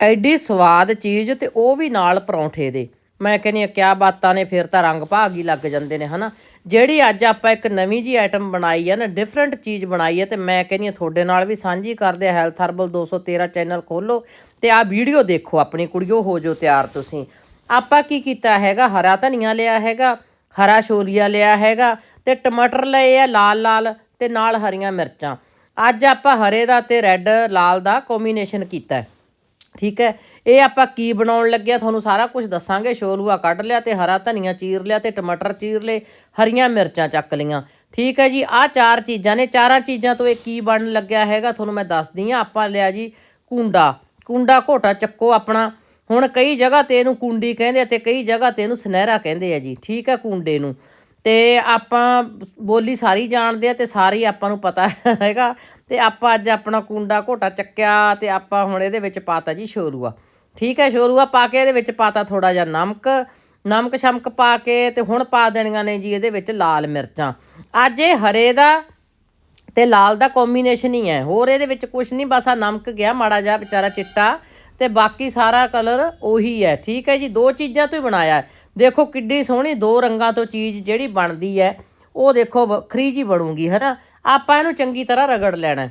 ਐਡੀ ਸਵਾਦ ਚੀਜ਼ ਤੇ ਉਹ ਵੀ ਨਾਲ ਪਰੌਂਠੇ ਦੇ। ਮੈਂ ਕਹਿੰਨੀ ਆ ਕਿਆ ਬਾਤਾਂ ਨੇ, ਫਿਰ ਤਾਂ ਰੰਗ ਭਾਗ ਹੀ ਲੱਗ ਜਾਂਦੇ ਨੇ, ਹਨਾ? ਜਿਹੜੀ ਅੱਜ ਆਪਾਂ ਇੱਕ ਨਵੀਂ ਜੀ ਆਈਟਮ ਬਣਾਈ ਹੈ ਨਾ ਡਿਫਰੈਂਟ ਚੀਜ਼ ਬਣਾਈ ਹੈ ਤੇ ਮੈਂ ਕਹਿੰਨੀ ਆ ਤੁਹਾਡੇ ਨਾਲ ਵੀ ਸਾਂਝੀ ਕਰਦੇ ਆ ਹੈਲਥ ਹਰਬਲ 213 ਚੈਨਲ ਖੋਲੋ ਤੇ ਆ ਵੀਡੀਓ ਦੇਖੋ ਆਪਣੀ ਕੁੜੀਓ ਹੋ ਜੋ ਤਿਆਰ ਤੁਸੀਂ। ਆਪਾਂ ਕੀ ਕੀਤਾ ਹੈਗਾ? ਹਰਾ ਧਨੀਆ ਲਿਆ ਹੈਗਾ, ਹਰਾ ਛੋਲੀਆ ਲਿਆ ਹੈਗਾ, ਤੇ ਟਮਾਟਰ ਲਏ ਆ ਲਾਲ ਲਾਲ ਤੇ ਨਾਲ ਹਰੀਆਂ ਮਿਰਚਾਂ। ਅੱਜ ਆਪਾਂ ਹਰੇ ਦਾ ਤੇ ਰੈੱਡ ਲਾਲ ਦਾ ਕੰਬੀਨੇਸ਼ਨ ਕੀਤਾ ਹੈ। ਠੀਕ ਹੈ? ਇਹ ਆਪਾਂ ਕੀ ਬਣਾਉਣ ਲੱਗਿਆ ਤੁਹਾਨੂੰ ਸਾਰਾ ਕੁਝ ਦੱਸਾਂਗੇ। ਛੋਲੂਆ ਕੱਢ ਲਿਆ ਤੇ ਹਰਾ ਧਨੀਆ ਚੀਰ ਲਿਆ ਤੇ ਟਮਾਟਰ ਚੀਰ ਲਏ, ਹਰੀਆਂ ਮਿਰਚਾਂ ਚੱਕ ਲਈਆਂ। ਠੀਕ ਹੈ ਜੀ, ਆਹ ਚਾਰ ਚੀਜ਼ਾਂ ਨੇ। ਚਾਰਾਂ ਚੀਜ਼ਾਂ ਤੋਂ ਇਹ ਕੀ ਬਣਨ ਲੱਗਿਆ ਹੈਗਾ? ਤੁਹਾਨੂੰ ਮੈਂ ਦੱਸਦੀ ਆ ਆਪਾਂ ਲਿਆ ਜੀ ਕੁੰਡਾ। ਕੁੰਡਾ ਘੋਟਾ ਚੱਕੋ ਆਪਣਾ। ਹੁਣ ਕਈ ਜਗ੍ਹਾ ਤੇ ਇਹਨੂੰ ਕੁੰਡੀ ਕਹਿੰਦੇ ਆ ਤੇ ਕਈ ਜਗ੍ਹਾ ਤੇ ਇਹਨੂੰ ਸੁਨਹਿਰਾ ਕਹਿੰਦੇ ਆ ਜੀ। ਠੀਕ ਹੈ ਕੁੰਡੇ ਨੂੰ। ਤੇ ਆਪਾਂ ਬੋਲੀ ਸਾਰੀ ਜਾਣਦੇ ਆ ਤੇ ਸਾਰੀ ਆਪਾਂ ਨੂੰ ਪਤਾ ਹੈਗਾ। ਤੇ ਆਪਾਂ ਅੱਜ ਆਪਣਾ ਕੁੰਡਾ ਘੋਟਾ ਚੱਕਿਆ ਤੇ ਆਪਾਂ ਹੁਣ ਇਹਦੇ ਵਿੱਚ ਪਾਤਾ ਜੀ ਸ਼ੋਰੂਆ। ਠੀਕ ਹੈ, ਸ਼ੋਰੂਆ ਪਾ ਕੇ ਇਹਦੇ ਵਿੱਚ ਪਾਤਾ ਥੋੜਾ ਜਿਹਾ ਨਮਕ। ਨਮਕ, ਸ਼ਮਕ ਪਾ ਕੇ ਤੇ ਹੁਣ ਪਾ ਦੇਣੀਆਂ ਨੇ ਜੀ ਇਹਦੇ ਵਿੱਚ ਲਾਲ ਮਿਰਚਾਂ। ਅੱਜ ਇਹ ਹਰੇ ਦਾ ਤੇ ਲਾਲ ਦਾ ਕੰਬੀਨੇਸ਼ਨ ਹੀ ਹੈ। ਹੋਰ ਇਹਦੇ ਵਿੱਚ ਕੁਝ ਨਹੀਂ, ਬਸ ਆ ਨਮਕ ਗਿਆ, ਮਾੜਾ ਜਿਹਾ ਵਿਚਾਰਾ ਚਿੱਟਾ ਤੇ ਬਾਕੀ ਸਾਰਾ ਕਲਰ ਉਹੀ ਹੈ। ਠੀਕ ਹੈ ਜੀ, ਦੋ ਚੀਜ਼ਾਂ ਤੋਂ ਹੀ ਬਣਾਇਆ। ਦੇਖੋ ਕਿੱਡੀ ਸੋਹਣੀ ਦੋ ਰੰਗਾਂ ਤੋਂ ਚੀਜ਼ ਜਿਹੜੀ ਬਣਦੀ ਹੈ, ਉਹ ਦੇਖੋ ਵੱਖਰੀ ਜੀ ਬਣੂਗੀ, ਹੈਨਾ? ਆਪਾਂ ਇਹਨੂੰ ਚੰਗੀ ਤਰ੍ਹਾਂ ਰਗੜ ਲੈਣਾ।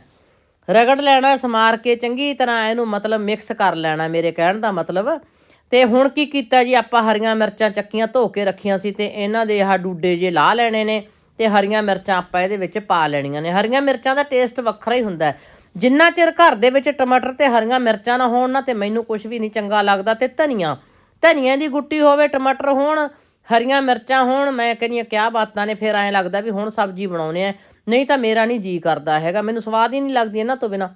ਰਗੜ ਲੈਣਾ, ਸਮਾਰ ਕੇ ਚੰਗੀ ਤਰ੍ਹਾਂ ਇਹਨੂੰ ਮਤਲਬ ਮਿਕਸ ਕਰ ਲੈਣਾ, ਮੇਰੇ ਕਹਿਣ ਦਾ ਮਤਲਬ। ਤੇ ਹੁਣ ਕੀ ਕੀਤਾ ਜੀ, ਆਪਾਂ ਹਰੀਆਂ ਮਿਰਚਾਂ ਚੱਕੀਆਂ, ਧੋ ਕੇ ਰੱਖੀਆਂ ਸੀ ਤੇ ਇਹਨਾਂ ਦੇ ਆਹ ਡੂਡੇ ਜੇ ਲਾ ਲੈਣੇ ਨੇ ਤੇ ਹਰੀਆਂ ਮਿਰਚਾਂ ਆਪਾਂ ਇਹਦੇ ਵਿੱਚ ਪਾ ਲੈਣੀਆਂ ਨੇ। ਹਰੀਆਂ ਮਿਰਚਾਂ ਦਾ ਟੇਸਟ ਵੱਖਰਾ ਹੀ ਹੁੰਦਾ ਜਿੰਨਾ ਚਿਰ ਘਰ ਦੇ ਵਿੱਚ ਟਮਾਟਰ ਤੇ ਹਰੀਆਂ ਮਿਰਚਾਂ ਨਾ ਹੋਣ ਨਾ ਤੇ ਮੈਨੂੰ ਕੁਝ ਵੀ ਨਹੀਂ ਚੰਗਾ ਲੱਗਦਾ ਤੇ ਧਨੀਆ। ਧਨੀਆ ਦੀ ਗੁੱਟੀ ਹੋਵੇ, ਟਮਾਟਰ ਹੋਣ, ਹਰੀਆਂ ਮਿਰਚਾਂ ਹੋਣ, ਮੈਂ ਕਹਿੰਦੀ ਆ ਕਿਆ ਬਾਤਾਂ ਨੇ, ਫਿਰ ਐਂ ਲੱਗਦਾ ਵੀ ਹੁਣ ਸਬਜ਼ੀ ਬਣਾਉਣੇ ਆ। ਨਹੀਂ ਤਾਂ ਮੇਰਾ ਨਹੀਂ ਜੀ ਕਰਦਾ ਹੈਗਾ, ਮੈਨੂੰ ਸਵਾਦ ਹੀ ਨਹੀਂ ਲੱਗਦੀ ਇਹਨਾਂ ਤੋਂ ਬਿਨਾ।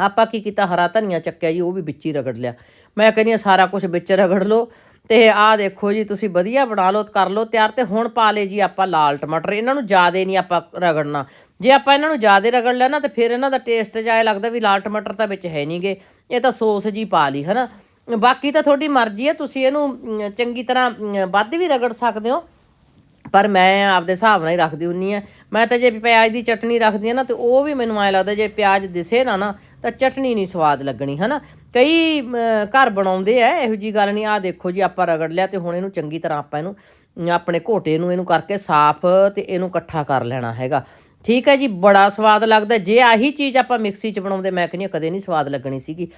ਆਪਾਂ ਕੀ ਕੀਤਾ, ਹਰਾ ਧਨੀਆ ਚੱਕਿਆ ਜੀ, ਉਹ ਵੀ ਵਿੱਚ ਹੀ ਰਗੜ ਲਿਆ। ਮੈਂ ਕਹਿੰਦੀ ਹਾਂ, ਸਾਰਾ ਕੁਝ ਵਿੱਚ ਰਗੜ ਲਓ। ਤੇ ਆਹ ਦੇਖੋ ਜੀ, ਤੁਸੀਂ ਵਧੀਆ ਬਣਾ ਲਓ, ਕਰ ਲਓ, ਤਿਆਰ ਤੇ ਹੁਣ ਪਾ ਲੇ ਜੀ ਆਪਾਂ ਲਾਲ ਟਮਾਟਰ। ਇਹਨਾਂ ਨੂੰ ਜ਼ਿਆਦੇ ਨਹੀਂ ਆਪਾਂ ਰਗੜਨਾ। ਜੇ ਆਪਾਂ ਇਹਨਾਂ ਨੂੰ ਜ਼ਿਆਦੇ ਰਗੜ ਲਿਆ ਨਾ, ਤੇ ਫਿਰ ਇਹਨਾਂ ਦਾ ਟੇਸਟ ਜਾਏ ਲੱਗਦਾ ਵੀ ਲਾਲ ਟਮਾਟਰ ਤਾਂ ਵਿੱਚ ਹੈ ਨਹੀਂਗੇ ਇਹ ਤਾਂ ਸੌਸ ਜੀ ਪਾ ਲਈ, ਹਨਾ? ਬਾਕੀ ਤਾਂ ਤੁਹਾਡੀ ਮਰਜ਼ੀ ਹੈ, ਤੁਸੀਂ ਇਹਨੂੰ ਚੰਗੀ ਤਰ੍ਹਾਂ ਵੱਧ ਵੀ ਰਗੜ ਸਕਦੇ ਹੋ। ਪਰ ਮੈਂ ਆਪਦੇ ਹਿਸਾਬ ਨਾਲ ਹੀ ਰੱਖਦੀ ਹੁੰਨੀ ਆ। ਮੈਂ ਤਾਂ ਜੇ ਪਿਆਜ਼ ਦੀ ਚਟਨੀ ਰੱਖਦੀ ਆ ਨਾ, ਤੇ ਉਹ ਵੀ ਮੈਨੂੰ ਐ ਲੱਗਦਾ ਜੇ ਪਿਆਜ਼ ਦਿਸੇ ਨਾ ਨਾ, ਤਾਂ ਚਟਨੀ ਨਹੀਂ ਸਵਾਦ ਲੱਗਣੀ, ਹਨਾ? ਕਈ ਘਰ ਬਣਾਉਂਦੇ ਆ, ਇਹੋ ਜੀ ਗੱਲ ਨਹੀਂ ਆ ਦੇਖੋ ਜੀ, ਆਪਾਂ ਰਗੜ ਲਿਆ ਤੇ ਹੁਣ ਇਹਨੂੰ ਚੰਗੀ ਤਰ੍ਹਾਂ ਆਪਾਂ ਇਹਨੂੰ ਆਪਣੇ ਘੋਟੇ ਨੂੰ ਇਹਨੂੰ ਕਰਕੇ ਸਾਫ਼ ਤੇ ਇਹਨੂੰ ਇਕੱਠਾ ਕਰ ਲੈਣਾ ਹੈਗਾ। ਠੀਕ ਹੈ ਜੀ, ਬੜਾ ਸਵਾਦ ਲੱਗਦਾ। ਜੇ ਆਹੀ ਚੀਜ਼ ਆਪਾਂ ਮਿਕਸੀ 'ਚ ਬਣਾਉਂਦੇ, ਮੈਂ ਕਹਿੰਦੀ ਹਾਂ ਕਦੇ ਨਹੀਂ ਸਵਾਦ ਲੱਗਣੀ ਸੀਗੀ।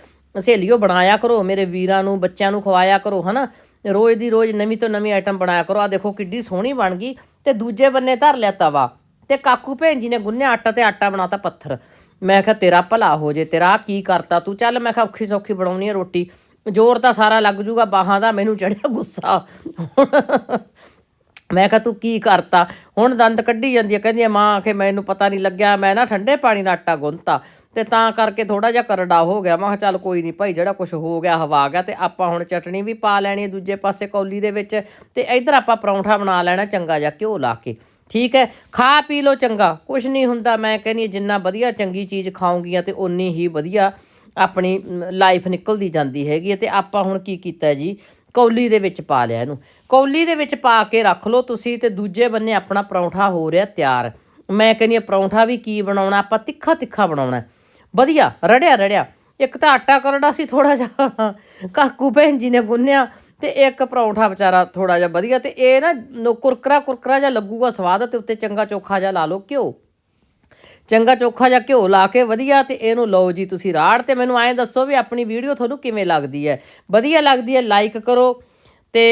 ਸਹੇਲੀਓ ਬਣਾਇਆ ਕਰੋ, ਮੇਰੇ ਵੀਰਾਂ ਨੂੰ, ਬੱਚਿਆਂ ਨੂੰ ਖਵਾਇਆ ਕਰੋ, ਹਨਾ? ਰੋਜ਼ ਦੀ ਰੋਜ਼ ਨਵੀਂ ਤੋਂ ਨਵੀਂ ਆਈਟਮ ਬਣਾਇਆ ਕਰੋ। ਆ ਦੇਖੋ ਕਿੱਡੀ ਸੋਹਣੀ ਬਣ ਗਈ ਤੇ ਦੂਜੇ ਬੰਨੇ ਧਰ ਲਿਆ ਤਵਾ ਤੇ ਕਾਕੂ ਭੈਣ ਜੀ ਨੇ ਗੁੰਨਿਆ ਆਟਾ ਤੇ ਆਟਾ ਬਣਾਤਾ ਪੱਥਰ। ਮੈਂ ਕਿਹਾ, ਤੇਰਾ ਭਲਾ ਹੋ ਜੇ, ਤੇਰਾ ਕੀ ਕਰਤਾ ਤੂੰ? ਚੱਲ ਮੈਂ ਕਿਹਾ, ਔਖੀ ਸੌਖੀ ਬਣਾਉਣੀ ਹੈ ਰੋਟੀ। ਜ਼ੋਰ ਤਾਂ ਸਾਰਾ ਲੱਗ ਜੂਗਾ, ਬਾਹਾਂ ਦਾ ਮੈਨੂੰ ਚੜਿਆ ਗੁੱਸਾ। ਮੈਂ ਕਿਹਾ ਤੂੰ ਕੀ ਕਰਤਾ? ਹੁਣ ਦੰਦ ਕੱਢੀ ਜਾਂਦੀ ਹੈ ਕਹਿੰਦੀ ਹੈ, ਮਾਂ ਕਿ ਮੈਨੂੰ ਪਤਾ ਨਹੀਂ ਲੱਗਿਆ ਮੈਂ ਨਾ ਠੰਡੇ ਪਾਣੀ ਨਾਲ ਆਟਾ ਗੁੰਨਤਾ ਤੇ ਤਾਂ ਕਰਕੇ ਥੋੜਾ ਜਿਹਾ ਕਰੜਾ ਹੋ ਗਿਆ। ਮੈਂ ਕਿਹਾ ਚੱਲ ਕੋਈ ਨਹੀਂ ਭਾਈ ਜਿਹੜਾ ਕੁਝ ਹੋ ਗਿਆ ਹਵਾ ਗਿਆ ਤੇ ਆਪਾਂ ਹੁਣ ਚਟਣੀ ਵੀ ਪਾ ਲੈਣੀ ਹੈ ਦੂਜੇ ਪਾਸੇ ਕੌਲੀ ਦੇ ਵਿੱਚ ਤੇ ਇੱਧਰ ਆਪਾਂ ਪਰੌਂਠਾ ਬਣਾ ਲੈਣਾ ਚੰਗਾ ਜਿਹਾ ਘਿਓ ਲਾ ਕੇ। ਠੀਕ ਹੈ? ਖਾ ਪੀ ਲੋ ਚੰਗਾ ਕੁਝ ਨਹੀਂ ਹੁੰਦਾ। ਮੈਂ ਕਹਿੰਦੀ ਹਾਂ, ਜਿੰਨਾ ਵਧੀਆ ਚੰਗੀ ਚੀਜ਼ ਖਾਉਂਗੀਆਂ ਤੇ ਉਨੀ ਹੀ ਵਧੀਆ ਆਪਣੀ ਲਾਈਫ ਨਿਕਲਦੀ ਜਾਂਦੀ ਹੈਗੀ ਹੈ ਤੇ ਆਪਾਂ ਹੁਣ ਕੀ ਕੀਤਾ ਜੀ? ਕੌਲੀ ਦੇ ਵਿੱਚ ਪਾ ਲਿਆ ਇਹਨੂੰ। ਕੌਲੀ ਦੇ ਵਿੱਚ ਪਾ ਕੇ ਰੱਖ ਲਓ ਤੁਸੀਂ ਤੇ ਦੂਜੇ ਬੰਨੇ ਆਪਣਾ ਪਰੌਂਠਾ ਹੋ ਰਿਹਾ ਤਿਆਰ। ਮੈਂ ਕਹਿੰਦੀ ਹਾਂ ਪਰੌਂਠਾ ਵੀ ਕੀ ਬਣਾਉਣਾ? ਆਪਾਂ ਤਿੱਖਾ ਤਿੱਖਾ ਬਣਾਉਣਾ। ਵਧੀਆ, ਰੜਿਆ ਰੜਿਆ। ਇੱਕ ਤਾਂ ਆਟਾ ਕਰੜਾ ਸੀ ਥੋੜਾ ਜਿਹਾ। ਕਾਕੂ ਭੈਣ ਜੀ ਨੇ ਗੁੰਨਿਆ ਤੇ ਇੱਕ ਪਰੌਂਠਾ ਵਿਚਾਰਾ ਥੋੜਾ ਜਿਹਾ ਵਧੀਆ ਤੇ ਇਹ ਨਾ ਕੁਰਕਰਾ ਕੁਰਕਰਾ ਜਿਹਾ ਲੱਗੂਗਾ ਸਵਾਦ ਤੇ ਉੱਤੇ ਚੰਗਾ ਚੋਖਾ ਜਿਹਾ ਲਾ ਲਓ ਘਿਓ। ਚੰਗਾ ਚੋਖਾ ਜਿਹਾ ਘਿਓ ਲਾ ਕੇ ਵਧੀਆ ਤੇ ਇਹਨੂੰ ਲਓ ਜੀ ਤੁਸੀਂ ਰਾੜ ਤੇ ਮੈਨੂੰ ਐਂ ਦੱਸੋ ਵੀ ਆਪਣੀ ਵੀਡੀਓ ਤੁਹਾਨੂੰ ਕਿਵੇਂ ਲੱਗਦੀ ਹੈ। ਵਧੀਆ ਲੱਗਦੀ ਹੈ ਲਾਈਕ ਕਰੋ ਤੇ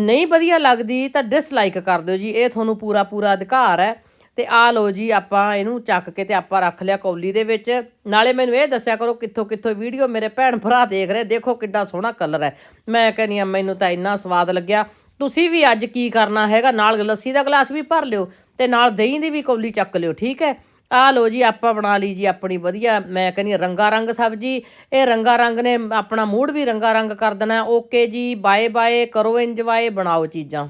ਨਹੀਂ ਵਧੀਆ ਲੱਗਦੀ ਤਾਂ ਡਿਸਲਾਈਕ ਕਰ ਦਿਓ ਜੀ, ਇਹ ਤੁਹਾਨੂੰ ਪੂਰਾ ਪੂਰਾ ਅਧਿਕਾਰ ਹੈ। ਤੇ ਆ ਲਓ ਜੀ, ਆਪਾਂ ਇਹਨੂੰ ਚੱਕ ਕੇ ਤੇ ਆਪਾਂ ਰੱਖ ਲਿਆ ਕੌਲੀ ਦੇ ਵਿੱਚ। ਨਾਲੇ ਮੈਨੂੰ ਇਹ ਦੱਸਿਆ ਕਰੋ ਕਿੱਥੋਂ ਕਿੱਥੋਂ ਵੀਡੀਓ ਮੇਰੇ ਭੈਣ ਭਰਾ ਦੇਖ ਰਹੇ, ਦੇਖੋ ਕਿੱਡਾ ਸੋਹਣਾ ਕਲਰ ਹੈ। ਮੈਂ ਕਹਿੰਦੀ ਆ ਮੈਨੂੰ ਤਾਂ ਇੰਨਾ ਸਵਾਦ ਲੱਗਿਆ। ਤੁਸੀਂ ਵੀ ਅੱਜ ਕੀ ਕਰਨਾ ਹੈਗਾ? ਨਾਲ ਲੱਸੀ ਦਾ ਗਲਾਸ ਵੀ ਭਰ ਲਿਓ ਤੇ ਨਾਲ ਦਹੀਂ ਦੀ ਵੀ ਕੌਲੀ ਚੱਕ ਲਿਓ, ਠੀਕ ਹੈ? ਆ ਲੋ ਜੀ, ਆਪਾਂ ਬਣਾ ਲਈ ਜੀ ਆਪਣੀ ਵਧੀਆ। ਮੈਂ ਕਹਿੰਦੀ ਹਾਂ ਰੰਗਾ ਰੰਗ ਸਬਜੀ, ਇਹ ਰੰਗਾ ਰੰਗ ਨੇ ਆਪਣਾ ਮੂਡ ਵੀ ਰੰਗਾ ਰੰਗ ਕਰ ਦੇਣਾ। ਓਕੇ ਜੀ, ਬਾਏ ਬਾਏ, ਕਰੋ ਇੰਜੋਏ ਬਣਾਓ ਚੀਜ਼ਾਂ।